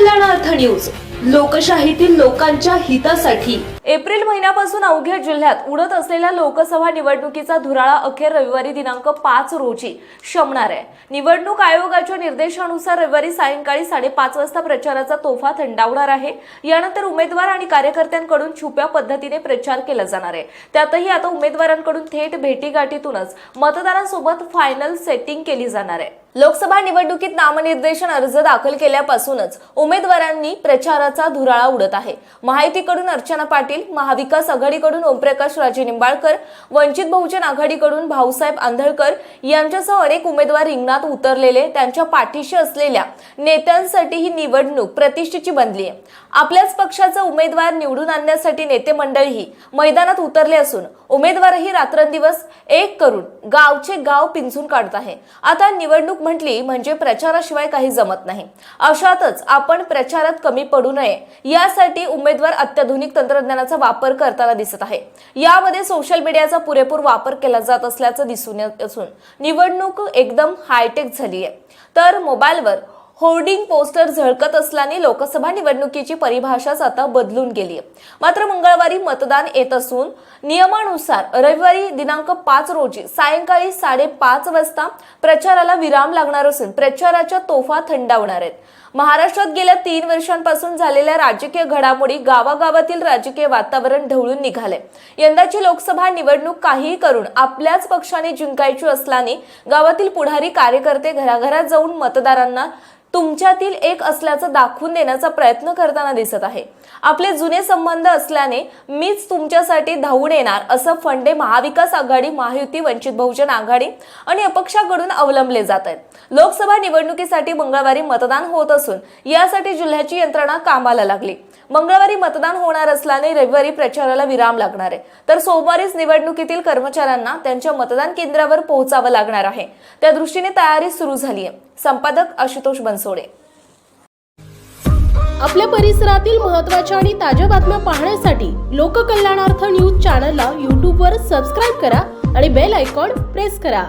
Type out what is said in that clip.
News. लोकशाहीतील लोकांच्या हितासाठी. April महिन्यापासून अवघ्या जिल्ह्यात उडत असलेल्या लोकसभा निवडणुकीचा धुराळा अखेर रविवारी दिनांक पाच रोजी शमणार आहे. निवडणूक आयोगाच्या निर्देशानुसार रविवारी सायंकाळी साडेपाच वाजता प्रचाराचा तोफा थंडावणार आहे. यानंतर उमेदवार आणि कार्यकर्त्यांकडून छुप्या पद्धतीने प्रचार केला जाणार आहे. त्यातही आता उमेदवारांकडून थेट भेटीगाठीतूनच मतदारांसोबत फायनल सेटिंग केली जाणार आहे. लोकसभा निवडणुकीत नामनिर्देशन अर्ज दाखल केल्यापासूनच उमेदवारांनी प्रचाराचा धुराळा उडत आहे. महायुतीकडून अर्चना पाटील महाविकास आघाडीकडून ओमप्रकाश राजे निंबाळकर वंचित बहुजन आघाडीकडून भाऊसाहेब आंधळकर यांच्यासह अनेक उमेदवार रिंगणात उतरलेले त्यांच्या पाठीशी असलेल्या नेत्यांसाठी ही निवडणूक प्रतिष्ठेची बनली आहे. आपल्याच पक्षाचा उमेदवार निवडून आणण्यासाठी नेते मंडळही मैदानात उतरले असून उमेदवारही रात्रंदिवस एक करून गावचे गाव पिंजून काढत आहे. आता निवडणूक म्हटली म्हणजे प्रचाराशिवाय काही जमत नाही. अशातच आपण प्रचारात कमी पडू नये यासाठी उमेदवार अत्याधुनिक तंत्रज्ञानाचा वापर करताना दिसत आहे. यामध्ये सोशल मीडियाचा पुरेपूर वापर केला जात असल्याचं दिसून येत असून निवडणूक एकदम हायटेक झाली आहे तर मोबाईलवर होर्डिंग पोस्टर झळकत असल्याने लोकसभा निवडणुकीची परिभाषाच आता बदलून गेली आहे. मात्र मंगळवारी मतदान येत असून नियमानुसार रविवारी दिनांक पाच रोजी सायंकाळी साडेपाच वाजता प्रचाराला विराम लागणार असून प्रचाराच्या तोफा थंडावणार आहेत. महाराष्ट्रात गेल्या तीन वर्षांपासून झालेल्या राजकीय घडामोडी गावागावातील राजकीय वातावरण ढवळून निघाले यंदाची लोकसभा निवडणूक काहीही करून आपल्याच पक्षाने जिंकायची असल्याने गावातील पुढारी कार्यकर्ते घराघरात जाऊन मतदारांना तुमच्यातील एक असल्याचं दाखवून देण्याचा प्रयत्न करताना दिसत आहे. आपले जुने संबंध असल्याने मीच तुमच्यासाठी धावून येणार असं फंडे महाविकास आघाडी महायुती वंचित बहुजन आघाडी आणि अपक्षाकडून अवलंबले जात आहेत. लोकसभा निवडणुकीसाठी मंगळवारी मतदान होत असून यासाठी जिल्ह्याची यंत्रणा कामाला लागली. मंगळवारी मतदान होणार असल्याने रविवारी प्रचाराला विराम लागणार आहे. तर सोमवारीच निवडणुकीतील कर्मचाऱ्यांना त्यांच्या मतदान केंद्रावर पोहोचावं लागणार आहे. त्या दृष्टीने तयारी सुरू झाली आहे. संपादक आशुतोष बनसोडे. आपल्या परिसरातील महत्त्वाच्या आणि ताज्या बातम्या पाहण्यासाठी लोककल्याणार्थ न्यूज चॅनलला यूट्यूबवर सबस्क्राईब करा आणि बेल आयकॉन प्रेस करा.